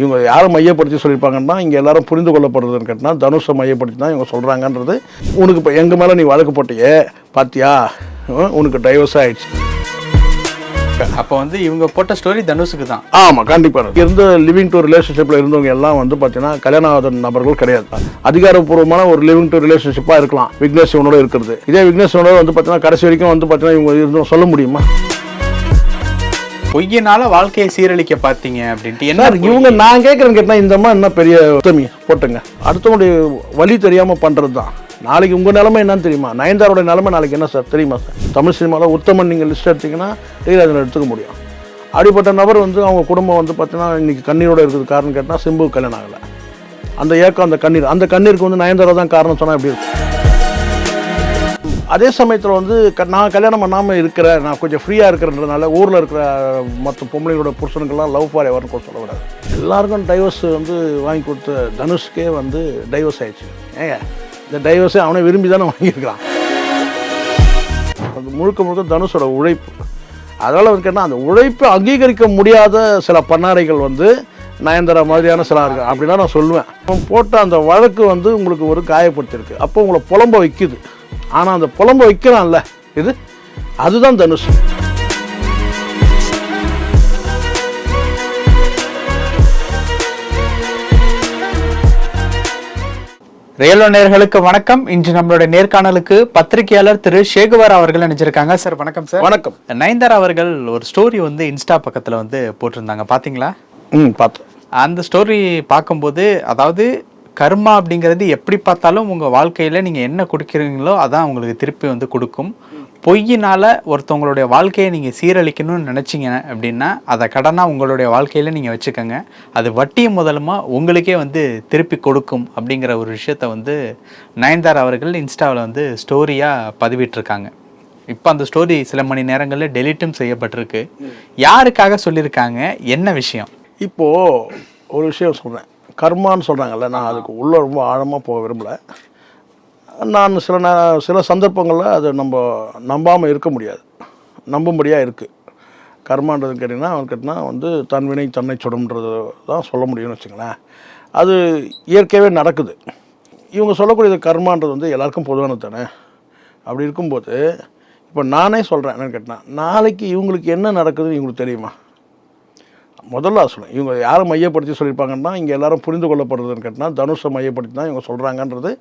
இவங்க யாரை மையப்படுத்தி சொல்லியிருப்பாங்கன்னா இங்கே எல்லாரும் புரிந்து கொள்ளப்படுறதுன்னு கேட்டால் தனுஷை மையப்படுத்தி தான் இவங்க சொல்கிறாங்கன்றது உனக்கு இப்போ எங்கள் மேலே நீ வழக்கு போட்டியே? பாத்தியா? உனக்கு டைவர்ஸ் ஆயிடுச்சு. அப்போ வந்து இவங்க போட்ட ஸ்டோரி தனுஷுக்கு தான் ஆமாம் கண்டிப்பாக இருந்த லிவிங் டு ரிலேஷன்ஷிப்பில் இருந்தவங்க எல்லாம் வந்து பார்த்தீங்கன்னா கல்யாணம் ஆகாத நபர்கள் கிடையாது. அதிகாரப்பூர்வமான ஒரு லிவிங் டு ரிலேஷன்ஷிப்பாக இருக்கலாம். விக்னேஷ் சிவனோட இருக்கிறது. இதே விக்னேஷ் சிவனோட வந்து பார்த்தீங்கன்னா கடைசி வரைக்கும் வந்து பார்த்தீங்கன்னா இவங்க இருந்தோம் சொல்ல முடியுமா? பொய்யினால வாழ்க்கையை சீரழிக்க பார்த்தீங்க அப்படின்ட்டு என்ன இவங்க நான் கேட்குறேன்னு கேட்டால் இந்த மாதிரி என்ன பெரிய உத்தமி போட்டுங்க. அடுத்தவங்களுடைய வழி தெரியாமல் பண்ணுறது தான் நாளைக்கு உங்கள் நிலைமை என்னன்னு தெரியுமா? நயன்தாரோட நிலைமை நாளைக்கு என்ன சார் தெரியுமா? சார் தமிழ் சினிமாவில் உத்தமன் நீங்கள் லிஸ்ட் எடுத்தீங்கன்னா ரீராஜன் எடுத்துக்க முடியும். அப்படிப்பட்ட நபர் வந்து அவங்க குடும்பம் வந்து பார்த்தீங்கன்னா இன்னைக்கு கண்ணீரோட இருக்கிறது காரணம் கேட்டால் சிம்பு கல்யாணம் ஆகலை. அந்த ஏக்கம் அந்த கண்ணீர் அந்த கண்ணீருக்கு வந்து நயன்தாரா தான் காரணம் சொன்னால் எப்படி இருக்கும்? அதே சமயத்தில் வந்து க- நான் கல்யாணம் பண்ணாமல் இருக்கிறேன் நான் கொஞ்சம் ஃப்ரீயாக இருக்கிறன்றதுனால ஊரில் இருக்கிற மற்ற பொம்பளைங்களோட புருஷனுக்கெல்லாம் லவ் ஃபார் எவர்னு கூட சொல்லக்கூடாது. எல்லாருக்கும் டைவர்ஸ் வந்து வாங்கி கொடுத்த தனுஷ்கே வந்து டைவர்ஸ் ஆயிடுச்சு. ஏங்க இந்த டைவர்ஸே அவனை விரும்பி தானே வாங்கியிருக்கிறான். அது முழுக்க முழுக்க தனுஷோட உழைப்பு. அதனால் வந்து கேட்டால் அந்த உழைப்பை அங்கீகரிக்க முடியாத சில பண்ணாரைகள் வந்து நயன்தாரா மாதிரியான சில இருக்கு அப்படின்னா நான் சொல்லுவேன். போட்ட அந்த வழக்கு வந்து உங்களுக்கு ஒரு காயப்படுத்திருக்கு அப்போ உங்களை புலம்ப வைக்குது. ஆனால் அந்த புலம்ப வைக்கிறான்ல. இது? அதுதான் தனுஷ். ரியலோ நேர்களுக்கு வணக்கம். இன்று நம்மளுடைய நேர்காணலுக்கு பத்திரிகையாளர் திரு சேகுவார் அவர்கள் நினைச்சிருக்காங்க சார் வணக்கம் சார். வணக்கம். நயன்தாரா அவர்கள் ஒரு ஸ்டோரி வந்து இன்ஸ்டா பக்கத்துல வந்து போட்டிருந்தாங்க. பாத்தீங்களா? ம் பார்த்தேன் அந்த ஸ்டோரி பார்க்கும்போது அதாவது கர்மா அப்படிங்கிறது எப்படி பார்த்தாலும் உங்க வாழ்க்கையில நீங்க என்ன கொடுக்குறீங்களோ அதான் உங்களுக்கு திருப்பி வந்து கொடுக்கும். பொய்யினால ஒருத்தவங்களுடைய வாழ்க்கையை நீங்க சீரழிக்கணும்னு நினைச்சீங்க அப்படின்னா அதை கடனா உங்களுடைய வாழ்க்கையில நீங்க வச்சுக்கோங்க. அது வட்டி முதலுமா உங்களுக்கே வந்து திருப்பி கொடுக்கும் அப்படிங்கிற ஒரு விஷயத்த வந்து நயன்தார் அவர்கள் இன்ஸ்டாவில் வந்து ஸ்டோரியா பதிவிட்டிருக்காங்க. இப்போ அந்த ஸ்டோரி சில மணி நேரங்களில் டெலிட்டும் செய்யப்பட்டிருக்கு. யாருக்காக சொல்லியிருக்காங்க? என்ன விஷயம்? இப்போது ஒரு விஷயம் சொல்கிறேன் கர்மான்னு சொல்கிறாங்கல்ல நான் அதுக்கு உள்ளே ரொம்ப ஆழமாக போக விரும்பல. நான் சில நே சில சந்தர்ப்பங்களில் அது நம்ம நம்பாமல் இருக்க முடியாது. நம்பும்படியாக இருக்குது கர்மான்றது கேட்டிங்கன்னா அவன் கேட்டினா வந்து தன் வினை தன்னை சுடும்ன்றது தான் சொல்ல முடியும்னு வச்சுங்களேன் அது இயற்கையாகவே நடக்குது. இவங்க சொல்லக்கூடியது கர்மான்றது வந்து எல்லாருக்கும் பொதுவானது தானே? அப்படி இருக்கும்போது இப்போ நானே சொல்கிறேன் என்னன்னு கேட்டினா நாளைக்கு இவங்களுக்கு என்ன நடக்குதுன்னு இவங்களுக்கு தெரியுமா? முதல்ல சொல்லணும் இவங்க யாரை மையப்படுத்தி சொல்லியிருப்பாங்கன்னா இங்கே எல்லாரும் புரிந்து கொள்ளப்படுறதுன்னு கேட்டால் தனுஷை மையப்படுத்தி தான் இவங்க சொல்கிறாங்கன்றது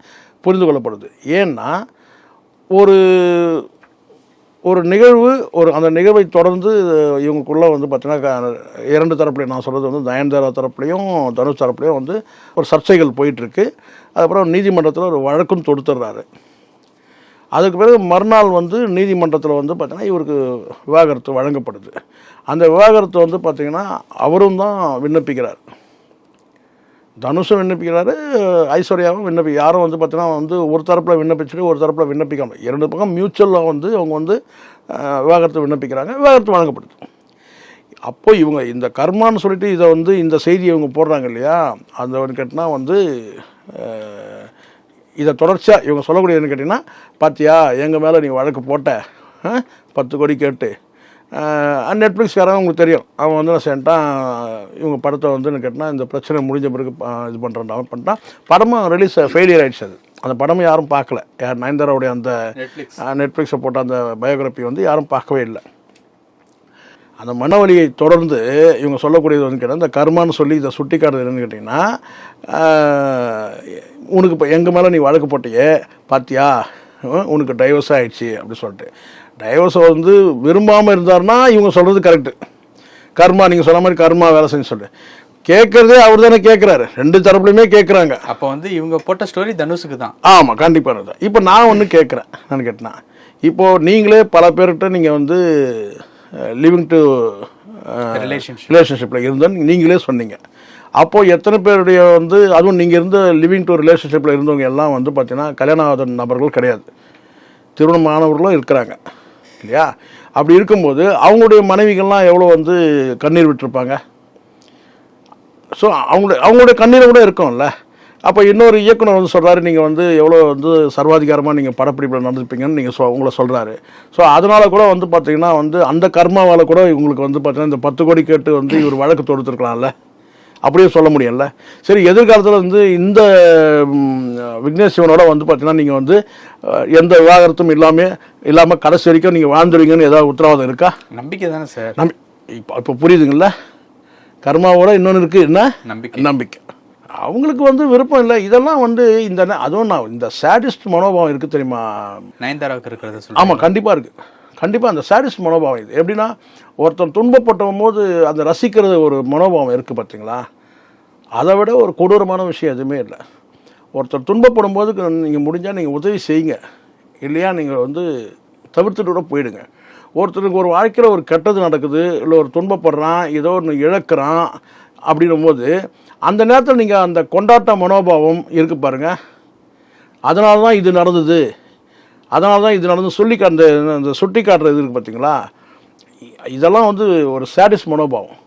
புரிந்து கொள்ளப்படுது. ஏன்னா ஒரு ஒரு நிகழ்வு ஒரு அந்த நிகழ்வை தொடர்ந்து இவங்களுக்குள்ளே வந்து பார்த்தீங்கன்னா இரண்டு தரப்புலையும் நான் சொல்கிறது வந்து நயன்தாரா தரப்புலையும் தனுஷ் தரப்புலையும் வந்து ஒரு சர்ச்சைகள் போயிட்டுருக்கு அதுக்கப்புறம் நீதிமன்றத்தில் ஒரு வழக்கும் தொடுத்துடுறாரு. அதுக்கு பிறகு மறுநாள் வந்து நீதிமன்றத்தில் வந்து பார்த்திங்கன்னா இவருக்கு விவாகரத்து வழங்கப்படுது. அந்த விவாகரத்து வந்து பார்த்தீங்கன்னா அவரும் தான் விண்ணப்பிக்கிறார். தனுஷும் விண்ணப்பிக்கிறாரு ஐஸ்வர்யாவும் விண்ணப்பி யாரும் வந்து பார்த்தீங்கன்னா வந்து ஒரு தரப்பில் விண்ணப்பிச்சுட்டு ஒரு தரப்பில் விண்ணப்பிக்காமல் இரண்டு பக்கம் மியூச்சுவலாக வந்து அவங்க வந்து விவாகரத்து விண்ணப்பிக்கிறாங்க. விவாகரத்து வழங்கப்படுது. அப்போ இவங்க இந்த கர்மான்னு சொல்லிட்டு இதை வந்து இந்த செய்தியை இவங்க போடுறாங்க இல்லையா? அந்த கேட்டால் வந்து இதை தொடர்ச்சியாக இவங்க சொல்லக்கூடியதுன்னு கேட்டிங்கன்னா பாத்தியா எங்கள் மேலே நீ வழக்கு போட்ட? பத்து கோடி கேட்டு நெட்ஃப்ளிக்ஸ்காரன் உங்களுக்கு தெரியும். அவன் வந்து நான் சென்ட்டான் இவங்க படத்தை வந்து என்ன கேட்டினா இந்த பிரச்சனை முடிஞ்ச பிறகு இது பண்ணுறான் அவன் பண்ணிட்டான். படமும் ரிலீஸ் ஃபெயிலியர் ஆயிடுச்சு அது. அந்த படமும் யாரும் பார்க்கல. யார் நயன்தாராவுடைய அந்த நெட்ஃப்ளிக்ஸ். போட்ட அந்த பயோகிராஃபி வந்து யாரும் பார்க்கவே இல்லை. அந்த மனவலியை தொடர்ந்து இவங்க சொல்லக்கூடியது வந்து கேட்டால் இந்த கர்மான்னு சொல்லி இதை சுட்டி காட்டுறது என்னன்னு கேட்டிங்கன்னா உனக்கு இப்போ எங்கள் மேலே நீ வழக்கு போட்டியே பாத்தியா? ஹம், உனக்கு டைவர்ஸ் ஆயிடுச்சு அப்படி சொல்லிட்டு. டைவர்ஸை வந்து விரும்பாமல் இருந்தாருன்னா இவங்க சொல்கிறது கரெக்டு கர்மா நீங்கள் சொன்ன மாதிரி கர்மா வேலை செஞ்சு சொல்லு. கேட்குறதே அவர் தானே கேட்குறாரு. ரெண்டு தரப்புலையுமே கேட்குறாங்க. அப்போ வந்து இவங்க போட்ட ஸ்டோரி தனுஷுக்கு தான். ஆமாம் கண்டிப்பாக தான். இப்போ நான் ஒன்று கேட்குறேன் நான் கேட்டேன்னா. இப்போது நீங்களே பல பேர்கிட்ட நீங்கள் வந்து லிவிங் டு Relationship. ரிலேஷன்ஷிப்பில் இருந்தோன்னு நீங்களே சொன்னீங்க. அப்போது எத்தனை பேருடைய வந்து அதுவும் நீங்கள் இருந்த லிவிங் டு ரிலேஷன்ஷிப்பில் இருந்தவங்க எல்லாம் வந்து பார்த்தீங்கன்னா கல்யாணம் ஆகாத நபர்கள் கிடையாது. திருமணமானவர்களும் இருக்கிறாங்க. இல்லையா? அப்படி இருக்கும்போது அவங்களுடைய மனைவிகள்லாம் எவ்வளோ வந்து கண்ணீர் விட்டுருப்பாங்க? ஸோ அவங்களுடைய அவங்களுடைய கண்ணீரை கூட இருக்கும்ல. அப்போ இன்னொரு இயக்குனர் வந்து சொல்கிறாரு நீங்கள் வந்து எவ்வளோ வந்து சர்வாதிகாரமாக நீங்கள் படப்பிடிப்பில் நடந்துப்பீங்கன்னு நீங்கள் சொ உங்களை சொல்கிறாரு ஸோ அதனால் கூட வந்து பார்த்தீங்கன்னா வந்து அந்த கர்மாவால் கூட இவங்களுக்கு வந்து பார்த்தீங்கன்னா இந்த பத்து கோடி கேட்டு வந்து இவர் வழக்கு தொடுத்துருக்கலாம்ல. அப்படியே சொல்ல முடியும்ல. சரி எதிர்காலத்தில் வந்து இந்த விக்னேஷ் சிவனோட வந்து பார்த்தீங்கன்னா நீங்கள் வந்து எந்த விவாகரத்தும் இல்லாமல் இல்லாமல் கடைசி வரைக்கும் நீங்கள் வாழ்ந்துருவீங்கன்னு ஏதாவது உத்தரவாதம் இருக்கா? நம்பிக்கை தானே சார். நம்பி இப்போ இப்போ புரியுதுங்களா கர்மாவோட இன்னொன்று இருக்குது என்ன? நம்பிக்கை. நம்பிக்கை. அவங்களுக்கு வந்து விருப்பம் இல்லை. இதெல்லாம் வந்து இந்த அதுவும் நான் இந்த சேடிஸ்ட் மனோபாவம் இருக்குது தெரியுமா? நயன்தாராவுக்கு இருக்கிறத ஆமாம் கண்டிப்பாக இருக்குது கண்டிப்பாக அந்த சாடிஸ்ட் மனோபாவம் இது. எப்படின்னா ஒருத்தன் துன்பப்பட்டும் போது அந்த ரசிக்கிறது ஒரு மனோபாவம் இருக்குது பார்த்தீங்களா? அதை விட ஒரு கொடூரமான விஷயம் எதுவுமே இல்லை. ஒருத்தர் துன்பப்படும் போது நீங்கள் முடிஞ்சால் நீங்கள் உதவி செய்யுங்க. இல்லையா நீங்கள் வந்து தவிர்த்துட்டு கூட போயிடுங்க. ஒருத்தருக்கு ஒரு வாழ்க்கையில் ஒரு கெட்டது நடக்குது இல்லை ஒரு துன்பப்படுறான் ஏதோ ஒன்று இழக்கிறான் அப்படின்னும் போது அந்த நேரத்தில் நீங்கள் அந்த கொண்டாட்ட மனோபாவம் இருக்கு பாருங்கள் அதனால தான் இது நடந்தது. அதனால தான் இது நடந்து சொல்லி அந்த அந்த சுட்டி காட்டுறது இருக்குது பார்த்தீங்களா? இதெல்லாம் வந்து ஒரு சாடிஸ் மனோபாவம்.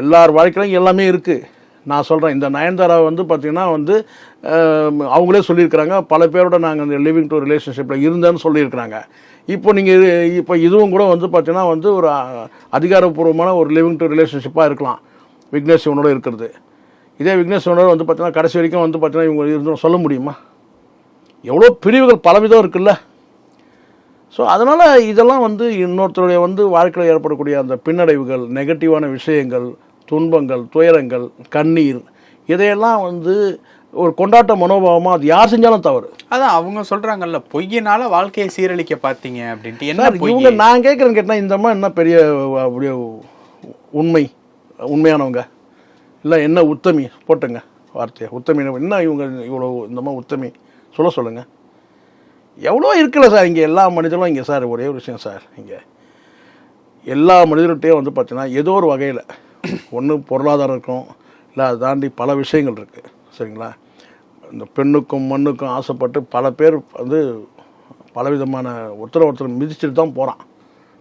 எல்லார் வாழ்க்கையிலும் எல்லாமே இருக்குது நான் சொல்கிறேன் இந்த நயன்தாரா வந்து பார்த்திங்கன்னா வந்து அவங்களே சொல்லியிருக்கிறாங்க பல பேரோட நாங்கள் இந்த லிவிங் டு ரிலேஷன்ஷிப்பில் இருந்தேன்னு சொல்லியிருக்கிறாங்க. இப்போ நீங்கள் இப்போ இதுவும் கூட வந்து பார்த்தீங்கன்னா வந்து ஒரு அதிகாரப்பூர்வமான ஒரு லிவிங் டு ரிலேஷன்ஷிப்பாக இருக்கலாம். விக்னேஷ் சிவனோட இருக்கிறது. இதே விக்னேஷ் சிவனோட வந்து பார்த்திங்கன்னா கடைசி வரைக்கும் வந்து பார்த்தீங்கன்னா இவங்க இருந்தோம் சொல்ல முடியுமா? எவ்வளோ பிரிவுகள் பலவிதம் இருக்குல்ல? ஸோ அதனால் இதெல்லாம் வந்து இன்னொருத்தருடைய வந்து வாழ்க்கையில் ஏற்படக்கூடிய அந்த பின்னடைவுகள் நெகட்டிவான விஷயங்கள் துன்பங்கள் துயரங்கள் கண்ணீர் இதையெல்லாம் வந்து ஒரு கொண்டாட்ட மனோபாவமாக அது யார் செஞ்சாலும் தவறு. அதான் அவங்க சொல்றாங்கல்ல பொய்யினால வாழ்க்கையை சீரழிக்க பார்த்தீங்க அப்படின்ட்டு. என்ன இவங்க நான் கேட்குறேன்னு கேட்டால் இந்த மாதிரி என்ன பெரிய அப்படியே உண்மை உண்மையானவங்க? இல்லை என்ன உத்தமி? போட்டுங்க வார்த்தையை. உத்தமி என்ன இவங்க இவ்வளோ இந்த மாதிரி உத்தமி? சொல்ல சொல்லுங்கள் எவ்வளோ இருக்குல்ல சார் இங்கே எல்லா மனிதர்களும் இங்கே சார் ஒரே ஒரு விஷயம் சார் இங்கே. எல்லா மனிதர்கிட்டையும் வந்து பார்த்தீங்கன்னா ஏதோ ஒரு வகையில் ஒன்று பொருளாதாரம் இருக்கும் இல்லை அதை தாண்டி பல விஷயங்கள் இருக்குது சரிங்களா? இந்த பெண்ணுக்கும் மண்ணுக்கும் ஆசைப்பட்டு பல பேர் வந்து பலவிதமான ஒருத்தர் ஒருத்தர் மிதிச்சுட்டு தான் போகிறான்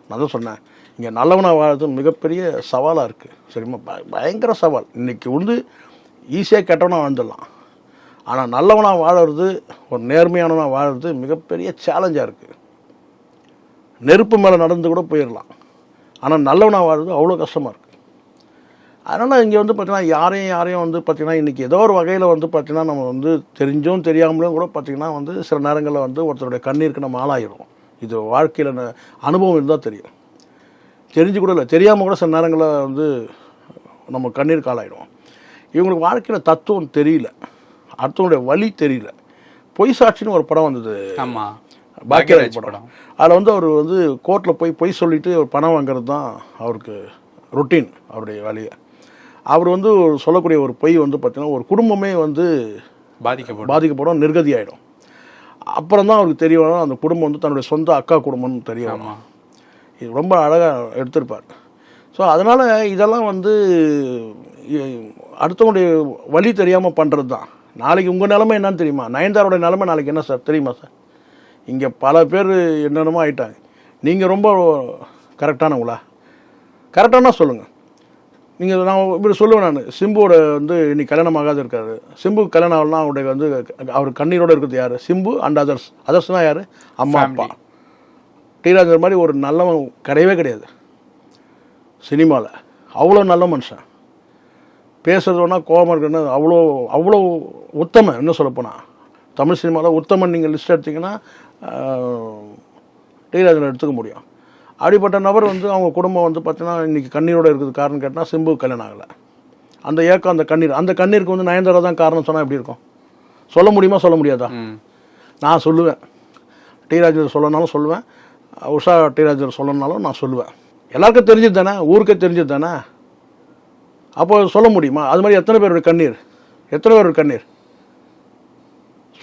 நான் தான் சொன்னேன். இங்கே நல்லவனாக வாழறது மிகப்பெரிய சவாலாக இருக்குது சரிம்மா? ப- பயங்கர சவால். இன்றைக்கி வந்து ஈஸியாக கெட்டவனாக வாழ்ந்துடலாம். ஆனால் நல்லவனாக வாழறது ஒரு நேர்மையானவனாக வாழறது மிகப்பெரிய சேலஞ்சாக இருக்குது நெருப்பு மேலே நடந்து கூட போயிடலாம் ஆனால் நல்லவனாக வாழறது அவ்வளோ கஷ்டமாக இருக்குது அதனால் இங்கே வந்து பார்த்திங்கன்னா யாரையும் யாரையும் வந்து பார்த்திங்கன்னா இன்றைக்கி ஏதோ ஒரு வகையில் வந்து பார்த்தீங்கன்னா நம்ம வந்து தெரிஞ்சும் தெரியாமலும் கூட பார்த்திங்கன்னா வந்து சில நேரங்களில் வந்து ஒருத்தருடைய கண்ணீருக்கு நம்ம ஆளாயிரும் இது வாழ்க்கையில் அனுபவம் இருந்தால் தெரியும். தெரிஞ்சு கூட இல்லை தெரியாமல் கூட சில நேரங்களில் வந்து நம்ம கண்ணீருக்கு ஆளாயிடும் இவங்களுக்கு வாழ்க்கையில் தத்துவம் தெரியல. அடுத்தவங்களுடைய வழி தெரியல. பொய் சாட்சின்னு ஒரு படம் வந்தது. ஆமா. பாக்கியராஜ் படம். அதில் வந்து அவர் வந்து கோர்ட்டில் போய் பொய் சொல்லிட்டு ஒரு பணம் வாங்குறது தான் அவருக்கு ரொட்டீன் அவருடைய வேலையை. அவர் வந்து சொல்லக்கூடிய ஒரு பொய் வந்து பார்த்தீங்கன்னா ஒரு குடும்பமே வந்து பாதிக்கப்படும். பாதிக்கப்படும் நிர்கதி ஆகிடும் அப்புறம் தான் அவருக்கு தெரிய வரும் அந்த குடும்பம் வந்து தன்னுடைய சொந்த அக்கா குடும்பம்னு தெரிய வரும். இது ரொம்ப அழகாக எடுத்திருப்பார். ஸோ அதனால் இதெல்லாம் வந்து அடுத்தவங்களுடைய வழி தெரியாமல் பண்ணுறது தான் நாளைக்கு உங்கள் நிலமை என்னன்னு தெரியுமா? நயன்தாரோட நிலமை நாளைக்கு என்ன சார்? தெரியுமா சார்? இங்கே பல பேர் என்னென்னமோ ஆயிட்டாங்க. நீங்கள் ரொம்ப கரெக்டானவங்களா கரெக்டானா சொல்லுங்கள் நீங்கள் நான் இப்படி சொல்லுவேன் நான். சிம்புவோட வந்து இன்னைக்கு கல்யாணம் ஆகாத இருக்காரு. சிம்பு கல்யாணம் ஆகலாம் அவருடைய வந்து அவர் கண்ணீரோட இருக்கிறது யார்? சிம்பு அண்ட் அதர்ஸ் அதர்ஸ்னால் யார்? அம்மா அப்பா. டீராஜர் மாதிரி ஒரு நல்லவன் கிடையவே கிடையாது. சினிமாவில் அவ்வளோ நல்ல மனுஷன். பேசுறதுனா கோபம் இருக்குன்னா அவ்வளோ அவ்வளோ உத்தமன் என்ன சொல்லப்போனால் தமிழ் சினிமாவில் உத்தமன் நீங்கள் லிஸ்ட் எடுத்தீங்கன்னா டீராஜர் எடுத்துக்க முடியும். அப்படிப்பட்ட நபர் வந்து அவங்க குடும்பம் வந்து பார்த்தீங்கன்னா இன்றைக்கி கண்ணீரோட இருக்குது காரணம் கேட்டால் சிம்பு கல்யாணம் ஆகலை. அந்த ஏக்கம் அந்த கண்ணீர் அந்த கண்ணீருக்கு வந்து நயன்தாரா தான் காரணம் சொன்னால் எப்படி இருக்கும்? சொல்ல முடியுமா சொல்ல முடியாதா? நான் சொல்லுவேன். டீராஜர் சொல்லனாலும் சொல்லுவேன். உஷா டீராஜர் சொல்லணுனாலும் நான் சொல்லுவேன். எல்லாருக்கும் தெரிஞ்சது தானே? ஊருக்கே தெரிஞ்சது தானே? அப்போ சொல்ல முடியுமா? அது மாதிரி எத்தனை பேரோட கண்ணீர்? எத்தனை பேரோட கண்ணீர்?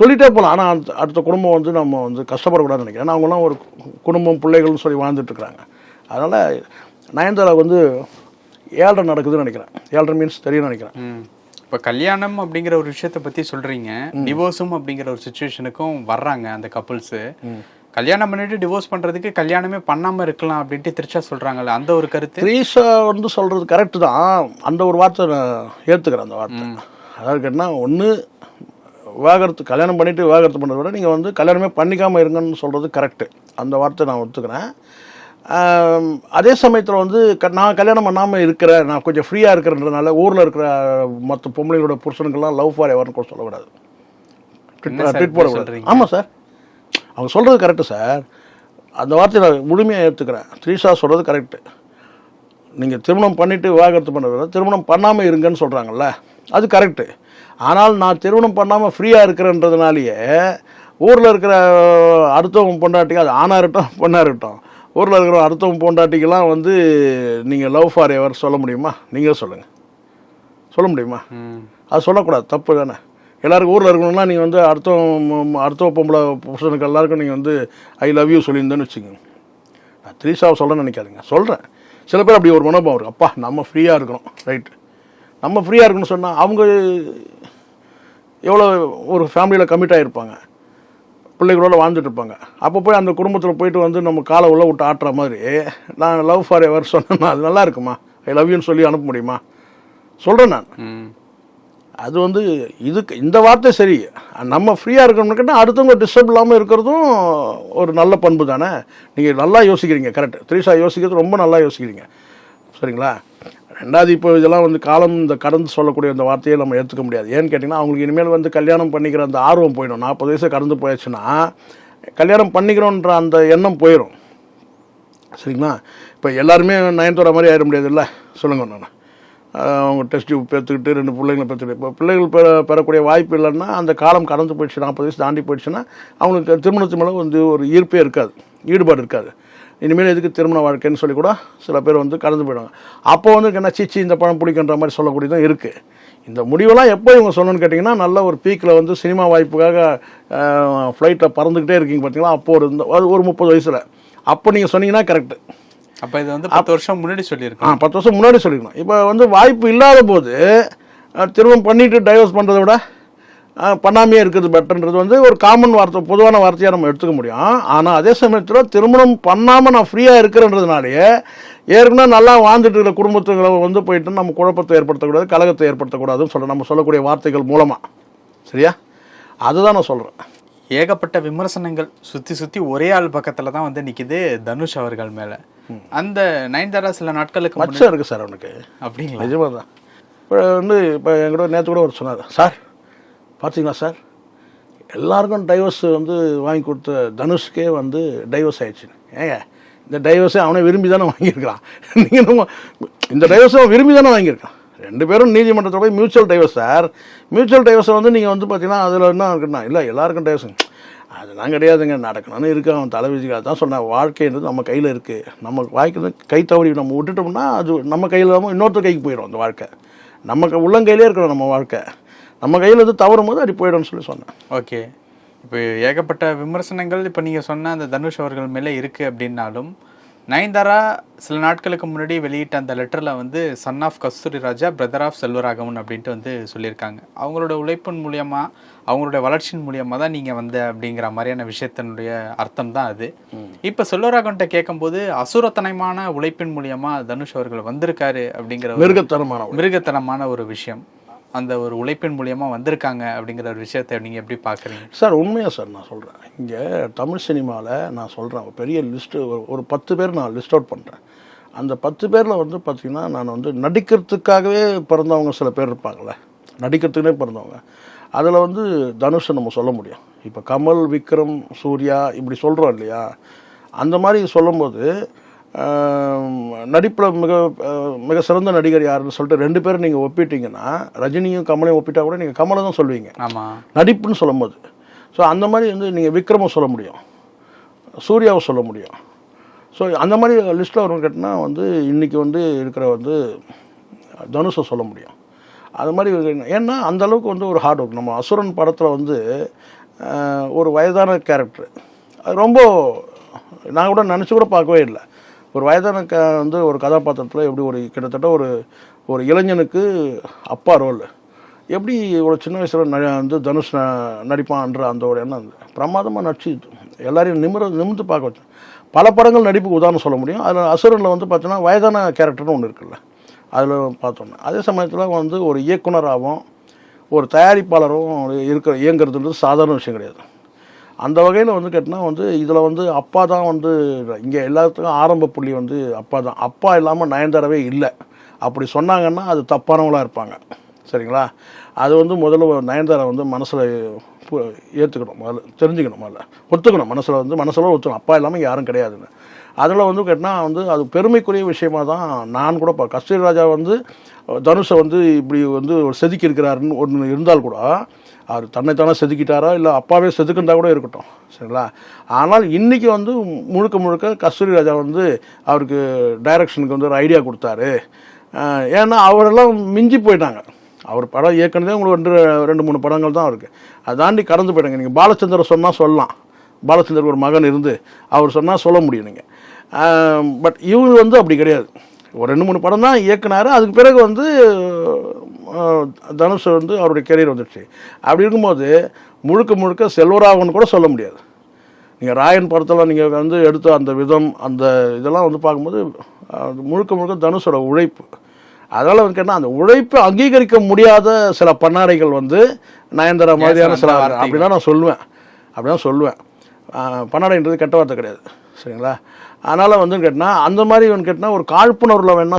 சொல்லிட்டே போகலாம் ஆனால் அடுத்த அடுத்த குடும்பம் வந்து நம்ம வந்து கஷ்டப்படக்கூடாதுன்னு நினைக்கிறேன். ஏன்னா அவங்களாம் ஒரு குடும்பம் பிள்ளைகள்னு சொல்லி வாழ்ந்துட்டு இருக்கிறாங்க அதனால் நயன்தாரா வந்து ஏழரை நடக்குதுன்னு நினைக்கிறேன். ஏழரை மீன்ஸ் தெரியும்னு நினைக்கிறேன். இப்போ கல்யாணம் அப்படிங்கிற ஒரு விஷயத்தை பத்தி சொல்றீங்க. டிவோர்ஸும் அப்படிங்கிற ஒரு சுச்சுவேஷனுக்கும் வர்றாங்க அந்த கப்புள்ஸு கல்யாணம் பண்ணிட்டு டிவோர்ஸ் பண்றதுக்கு கல்யாணமே பண்ணாம இருக்கலாம் அப்படின்ட்டு திருச்சா சொல்றாங்கல்ல அந்த ஒரு கருத்து? த்ரீஷா வந்து சொல்கிறது கரெக்டு தான். அந்த ஒரு வார்த்தை நான் ஏற்றுக்கிறேன் அந்த வார்த்தை. அதாவது கேட்டால் ஒன்று விவாகரத்து கல்யாணம் பண்ணிட்டு விவாகரத்து பண்ணுறத விட நீங்கள் வந்து கல்யாணமே பண்ணிக்காமல் இருங்கன்னு சொல்கிறது கரெக்டு அந்த வார்த்தை நான் ஒத்துக்கிறேன். அதே சமயத்தில் வந்து க- நான் கல்யாணம் பண்ணாமல் இருக்கிறேன். நான் கொஞ்சம் ஃப்ரீயாக இருக்கிறன்றதுனால ஊரில் இருக்கிற மற்ற பொம்பளைங்களோட புருஷனுக்கெல்லாம் லவ் ஃபார் எவர்னு கூட சொல்லக்கூடாது. என்ன போடக்கூடாது. சொல்றீங்க? ஆமாம் சார் அவங்க சொல்கிறது கரெக்டு சார். அந்த வார்த்தையை நான் முழுமையாக ஏற்றுக்கிறேன் த்ரீஷா சொல்கிறது கரெக்டு நீங்கள் திருமணம் பண்ணிவிட்டு விவாகரத்து பண்ணுறத திருமணம் பண்ணாமல் இருங்கன்னு சொல்கிறாங்கல்ல அது கரெக்டு ஆனால் நான் திருமணம் பண்ணாமல் ஃப்ரீயாக இருக்கிறேன்றதுனாலேயே ஊரில் இருக்கிற அடுத்தவங்க பொண்டாட்டிக்கு அது ஆணாக இருக்கட்டும் பொண்ணாக இருக்கட்டும் ஊரில் இருக்கிற அடுத்தவங்க பொண்டாட்டிக்கெல்லாம் வந்து நீங்கள் லவ் ஃபார் எவர் சொல்ல முடியுமா? நீங்கள் சொல்லுங்கள் சொல்ல முடியுமா. அது சொல்லக்கூடாது தப்பு தானே. எல்லாருக்கும் ஊரில் இருக்கணும்னா நீங்கள் வந்து அடுத்த அடுத்த பொம்பளை புருஷனுக்கு எல்லாருக்கும் நீங்கள் வந்து ஐ லவ் யூ சொல்லியிருந்தேன்னு வச்சுக்கோங்க. நான் த்ரீஷாவை சொல்ல நினைக்காதுங்க. சொல்கிறேன் சில பேர் அப்படி ஒரு மனோபாவம் இருக்குது அப்பா நம்ம ஃப்ரீயாக இருக்கணும். ரைட்டு நம்ம ஃப்ரீயாக இருக்கணும்னு சொன்னால் அவங்க எவ்வளோ ஒரு ஃபேமிலியில் கமிட் ஆகிருப்பாங்க பிள்ளைகளோட வாழ்ந்துட்டு இருப்பாங்க. அப்போ போய் அந்த குடும்பத்தில் போயிட்டு வந்து நம்ம காலை உள்ள விட்டு ஆட்டுற மாதிரி நான் லவ் ஃபார் எவர் சொன்னேன்னா அது நல்லா இருக்குமா? ஐ லவ் யூன்னு சொல்லி அனுப்ப முடியுமா? சொல்கிறேன் நான். அது வந்து இதுக்கு இந்த வார்த்தை சரி. நம்ம ஃப்ரீயாக இருக்கணும்னு கேட்டால் அடுத்தவங்க டிஸ்டர்ப் இல்லாமல் இருக்கிறதும் ஒரு நல்ல பண்பு தானே. நீங்கள் நல்லா யோசிக்கிறீங்க கரெக்ட் த்ரீஷா யோசிக்கிறது ரொம்ப நல்லா யோசிக்கிறீங்க. சரிங்களா? ரெண்டாவது இப்போ இதெல்லாம் வந்து காலம் இந்த கடந்து சொல்லக்கூடிய அந்த வார்த்தையை நம்ம ஏற்றுக்க முடியாது. ஏன்னு கேட்டிங்கன்னா அவங்களுக்கு இனிமேல் வந்து கல்யாணம் பண்ணிக்கிற அந்த ஆர்வம் போயிடும். நாற்பது வயசு கடந்து போயாச்சுன்னா கல்யாணம் பண்ணிக்கிறோன்ற அந்த எண்ணம் போயிடும் சரிங்களா? இப்போ எல்லாருமே நயன்தோட மாதிரி ஆயிட முடியாதுல்ல? சொல்லுங்கள் நான் அவங்க டெஸ்ட் டியூப் பெற்றுக்கிட்டு ரெண்டு பிள்ளைங்களை பெற்றுக்கிட்டு. இப்போ பிள்ளைகள் பெற பெறக்கூடிய வாய்ப்பு இல்லைன்னா அந்த காலம் கடந்து போயிடுச்சு நாற்பது வயசு தாண்டி போயிடுச்சுன்னா அவங்களுக்கு திருமணத்து மேலே வந்து ஒரு ஈர்ப்பே இருக்காது ஈடுபாடு இருக்காது. இனிமேல் எதுக்கு திருமண வாழ்க்கைன்னு சொல்லி கூட சில பேர் வந்து கடந்து போயிடுவாங்க. அப்போ வந்து என்ன சீச்சி இந்த பழம் பிடிக்குன்ற மாதிரி சொல்லக்கூடியதும் இருக்குது இந்த முடிவெல்லாம் எப்போ இவங்க சொல்லணும்னு கேட்டிங்கன்னா நல்ல ஒரு பீக்கில் வந்து சினிமா வாய்ப்புக்காக ஃப்ளைட்டில் பறந்துக்கிட்டே இருக்கீங்க பார்த்தீங்களா அப்போ ஒரு இந்த ஒரு முப்பது வயசில். அப்போ நீங்கள் சொன்னீங்கன்னா கரெக்டு அப்ப இது வந்து பத்து வருஷம் முன்னாடி ஆ சொல்லியிருக்கோம் பத்து வருஷம் முன்னாடி சொல்லிக்கணும் இப்போ வந்து வாய்ப்பு இல்லாத போது திருமணம் பண்ணிட்டு டைவர்ஸ் பண்ணுறதை விட பண்ணாமையே இருக்கிறது பெட்டர்ன்றது வந்து ஒரு காமன் வார்த்தை பொதுவான வார்த்தையாக நம்ம எடுத்துக்க முடியும். ஆனால் அதே சமயத்தில் திருமணம் பண்ணாமல் நான் ஃப்ரீயாக இருக்கிறன்றதுனாலேயே ஏற்கனவே நல்லா வாழ்ந்துட்டு இருக்கிற குடும்பத்துகளை வந்து போயிட்டு நம்ம குழப்பத்தை ஏற்படுத்தக்கூடாது கலகத்தை ஏற்படுத்தக்கூடாதுன்னு சொல்ல நம்ம சொல்லக்கூடிய வார்த்தைகள் மூலமாக சரியா? அதுதான் நான் சொல்கிறேன் ஏகப்பட்ட விமர்சனங்கள் சுத்தி சுத்தி ஒரே ஆள் பக்கத்துல தான் வந்து நிக்குது தனுஷ் அவர்கள் மேல. அந்த நயன்தாரா சில நாட்களுக்கு மச்சம் இருக்குது சார் அவனுக்கு. அப்படிங்களா? நிஜமாக தான் இப்போ வந்து இப்போ என்கிட்ட நேற்று கூட ஒரு சொன்னார். சார் பார்த்தீங்களா சார்? எல்லாருக்கும் டைவர்ஸ் வந்து வாங்கி கொடுத்த தனுஷ்கே வந்து டைவர்ஸ் ஆயிடுச்சு. ஏங்க இந்த டைவர்ஸை அவனே விரும்பி தானே வாங்கியிருக்கிறான் நீங்கள் இந்த டைவர்ஸை அவன் விரும்பி தானே வாங்கியிருக்கான்? ரெண்டு பேரும் நீதிமன்றத்தில் போய் மியூச்சுவல் டைவர்ஸ் சார் மியூச்சுவல் டைவர்ஸை வந்து நீங்கள் வந்து பார்த்தீங்கன்னா அதில் என்ன இருக்குன்னா இல்லை எல்லாருக்கும் டைவர்ஸ் அதெல்லாம் கிடையாதுங்க. நடக்கணும்னு இருக்கு. அவன் தலைவிதிக்காக தான் சொன்னேன். வாழ்க்கைன்றது நம்ம கையில் இருக்குது நம்ம வாய்க்கு கை தவறி நம்ம விட்டுட்டோம்னா அது நம்ம கையில் இல்லாமல் இன்னொருத்தர் கைக்கு போயிடும் அந்த வாழ்க்கை. நம்ம உள்ளங்கையிலே இருக்கணும் நம்ம வாழ்க்கை. நம்ம கையில் எது தவறும் போது அப்படி போயிடும்னு சொல்லி சொன்னேன். ஓகே. இப்போ ஏகப்பட்ட விமர்சனங்கள் இப்போ நீங்கள் சொன்ன அந்த தனுஷ் அவர்கள் மேலே இருக்குது அப்படின்னாலும் நயன்தாரா சில நாட்களுக்கு முன்னாடி வெளியிட்ட அந்த லெட்டர்ல வந்து son of Kasthuri Raja brother of Selvaraghavan அப்படின்ட்டு வந்து சொல்லியிருக்காங்க. அவங்களோட உழைப்பின் மூலியமா அவங்களுடைய வளர்ச்சியின் மூலியமா தான் நீங்க வந்த அப்படிங்கிற மாதிரியான விஷயத்தினுடைய அர்த்தம் தான் அது. இப்போ செல்வராகவன்கிட்ட கேட்கும்போது அசுரத்தனமான உழைப்பின் மூலியமா தனுஷ் அவர்கள் வந்திருக்காரு அப்படிங்கிற மிருகத்தனமான மிருகத்தனமான ஒரு விஷயம். அந்த ஒரு உழைப்பின் மூலியமாக வந்திருக்காங்க அப்படிங்கிற ஒரு விஷயத்தை நீங்கள் எப்படி பார்க்குறீங்க சார் உண்மையாக சார் நான் சொல்கிறேன் இங்கே தமிழ் சினிமாவில் நான் சொல்கிறேன் ஒரு பெரிய லிஸ்ட்டு ஒரு ஒரு பத்து பேர் நான் லிஸ்ட் அவுட் பண்ணுறேன் அந்த பத்து பேரில் வந்து பார்த்திங்கன்னா நான் வந்து நடிக்கிறதுக்காகவே பிறந்தவங்க சில பேர் இருப்பாங்களே நடிக்கிறதுக்குனே பிறந்தவங்க. அதில் வந்து தனுஷை நம்ம சொல்ல முடியும். இப்போ கமல் விக்ரம் சூர்யா இப்படி சொல்கிறோம் இல்லையா? அந்த மாதிரி சொல்லும்போது நடிப்பில் மிக மிக சிறந்த நடிகர் யாருன்னு சொல்லிட்டு ரெண்டு பேரும் நீங்கள் ஒப்பிட்டீங்கன்னா ரஜினியும் கமலையும் ஒப்பிட்டா கூட நீங்கள் கமலை தான் சொல்லுவீங்க. ஆமா. நடிப்புன்னு சொல்லும்போது. ஸோ அந்த மாதிரி வந்து நீங்கள் விக்ரமை சொல்ல முடியும். சூர்யாவை சொல்ல முடியும். ஸோ அந்த மாதிரி லிஸ்ட்டில் வரணும் கேட்டினா வந்து இன்றைக்கி வந்து இருக்கிற வந்து தனுஷை சொல்ல முடியும். அது மாதிரி. ஏன்னா அந்த அளவுக்கு வந்து ஒரு ஹார்ட் ஒர்க் நம்ம அசுரன் படத்தில் வந்து ஒரு வயதான கேரக்டர் அது ரொம்ப நான் கூட நினச்சி கூட பார்க்கவே இல்லை. ஒரு வயதான க வந்து ஒரு கதாபாத்திரத்தில் எப்படி ஒரு கிட்டத்தட்ட ஒரு ஒரு இளைஞனுக்கு அப்பா ரோல். எப்படி ஒரு சின்ன வயசில் ந வந்து தனுஷ் ந- நடிப்பான்ற அந்த ஒரு எண்ணம் அந்த பிரமாதமாக நடிச்சு எல்லாரையும் நிமிர நிமிர்ந்து பார்க்க வச்சேன் பல படங்கள் நடிப்புக்கு உதாரணம் சொல்ல முடியும். அதில் அசுரனில் வந்து பார்த்தோன்னா வயதான கேரக்டர்னு ஒன்று இருக்குல்ல. அதில் பார்த்தோன்னே அதே சமயத்தில் வந்து ஒரு இயக்குனராகவும் ஒரு தயாரிப்பாளரும் இருக்கிற இயங்குறதுன்றது சாதாரண விஷயம் கிடையாது. அந்த வகையில் வந்து கேட்டினா வந்து இதில் வந்து அப்பா தான் வந்து இங்கே எல்லாத்துக்கும் ஆரம்ப புள்ளி வந்து அப்பா தான். அப்பா இல்லாமல் நயன்தாராவே இல்லை. அப்படி சொன்னாங்கன்னா அது தப்பானவங்களாக இருப்பாங்க. சரிங்களா? அது வந்து முதல்ல நயன்தாரா வந்து மனசில் ஏற்றுக்கணும் முதல்ல தெரிஞ்சுக்கணும் முதல்ல. ஒத்துக்கணும். மனசில் வந்து மனசில் ஒத்துக்கணும். அப்பா இல்லாமல் யாரும் கிடையாதுன்னு. அதில் வந்து கேட்டால் வந்து அது பெருமைக்குரிய விஷயமா தான் நான் கூட பா கஸ்தூரி ராஜா வந்து தனுஷை வந்து இப்படி வந்து ஒரு செதுக்கி இருக்கிறாருன்னு ஒன்று இருந்தால் கூட அவர் தன்னைத்தானே செதுக்கிட்டாரா இல்லை அப்பாவே செதுக்குந்தா கூட இருக்கட்டும் சரிங்களா? ஆனால் இன்றைக்கி வந்து முழுக்க முழுக்க கஸ்தூரி ராஜா வந்து அவருக்கு டைரக்ஷனுக்கு வந்து ஒரு ஐடியா கொடுத்தாரு. ஏன்னா அவரெல்லாம் மிஞ்சி போயிட்டாங்க. அவர் படம் ஏற்கனவே உங்களுக்கு ரெண்டு ரெண்டு மூணு படங்கள் தான் இருக்குது அதை தாண்டி கடந்து போயிட்டாங்க. நீங்கள் பாலச்சந்தர் சொன்னால் சொல்லலாம். பாலச்சந்தர் ஒரு மகன் இருந்து அவர் சொன்னால் சொல்ல முடியும் நீங்கள் பட் இவர் வந்து அப்படி கிடையாது. ஒரு ரெண்டு மூணு படம் தான் இயக்குனாரு. அதுக்கு பிறகு வந்து தனுஷ் வந்து அவருடைய கெரியர் வந்துடுச்சு அப்படி இருக்கும்போது முழுக்க முழுக்க செல்வராகவன் கூட சொல்ல முடியாது. நீங்கள் ராயன் படத்தில் நீங்கள் வந்து எடுத்த அந்த விதம் அந்த இதெல்லாம் வந்து பார்க்கும்போது முழுக்க முழுக்க தனுஷோட உழைப்பு. அதனால் வந்து கேட்டால் அந்த உழைப்பை அங்கீகரிக்க முடியாத சில பண்ணாடைகள் வந்து நயன்தாரா மாதிரியான சில. அப்படிதான் நான் சொல்லுவேன். அப்படிதான் சொல்லுவேன். பண்ணாடைன்றது கெட்ட வார்த்தை கிடையாது. சரிங்களா? அதனால் வந்து கேட்டால் அந்த மாதிரி வந்து கேட்டால் ஒரு காழ்ப்புணர்வில் வேணா